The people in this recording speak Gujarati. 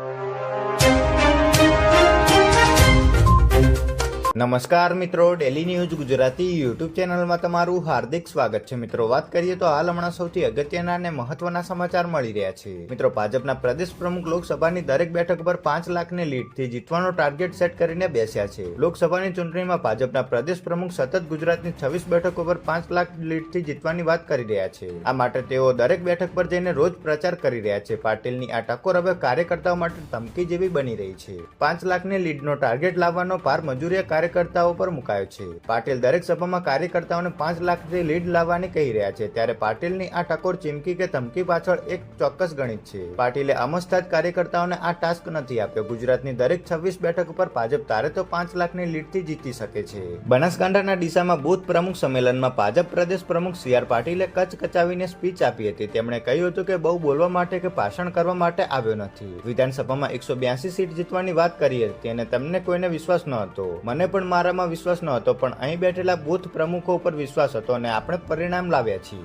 you. નમસ્કાર મિત્રો ડેલી ન્યૂઝ ગુજરાતી યુટ્યુબ ચેનલમાં તમારું હાર્દિક સ્વાગત છે. મિત્રો, વાત કરીએ તો હાલ હમણાં સૌથી અગત્યના અને મહત્વના સમાચાર મળી રહ્યા છે. મિત્રો, ભાજપના પ્રદેશ પ્રમુખ લોકસભાની દરેક બેઠક પર પાંચ લાખની લીડથી જીતવાનો ટાર્ગેટ સેટ કરીને બેસ્યા છે. લોકસભાની ચૂંટણીમાં ભાજપના પ્રદેશ પ્રમુખ સતત ગુજરાતની છવ્વીસ બેઠકો પર પાંચ લાખ લીડથી જીતવાની વાત કરી રહ્યા છે. આ માટે તેઓ દરેક બેઠક પર જઈને રોજ પ્રચાર કરી રહ્યા છે. પાટીલની આ ટકોર હવે કાર્યકર્તાઓ માટે ધમકી જેવી બની રહી છે. પાંચ લાખની લીડનો ટાર્ગેટ લાવવાનો ભાર મજૂરિયા કાર્યકર્તાઓ પર મુકાયો છે. પાટીલ દરેક સભામાં કાર્યકર્તાઓને પાંચ લાખથી લીડ લાવવાની કહી રહ્યા છે, ત્યારે પાટીલની આ ટકોર ચીમકી કે ધમકી પાછળ એક ચોક્કસ ગણિત છે. પાટીલે અમસ્તા જ કાર્યકર્તાઓને આ ટાસ્ક નથી આપ્યો. ગુજરાતની દરેક છવ્વીસ બેઠક ઉપર ભાજપ તારે તો પાંચ લાખની લીડથી જીતી શકે છે. બનાસકાંઠાના ડીસામાં બુથ પ્રમુખ સંમેલનમાં ભાજપ પ્રદેશ પ્રમુખ સી આર પાટીલે કચ્છ કચાવીને સ્પીચ આપી હતી. તેમણે કહ્યું હતું કે બહુ બોલવા માટે કે ભાષણ કરવા માટે આવ્યો નથી. વિધાનસભામાં એકસો બ્યાસી સીટ જીતવાની વાત કરી હતી અને તમને કોઈને વિશ્વાસ ન હતો મને પણ મારામાં વિશ્વાસ ન હતો પણ અહીં બેઠેલા બુથ પ્રમુખો પર વિશ્વાસ હતો અને આપણે પરિણામ લાવ્યા છીએ.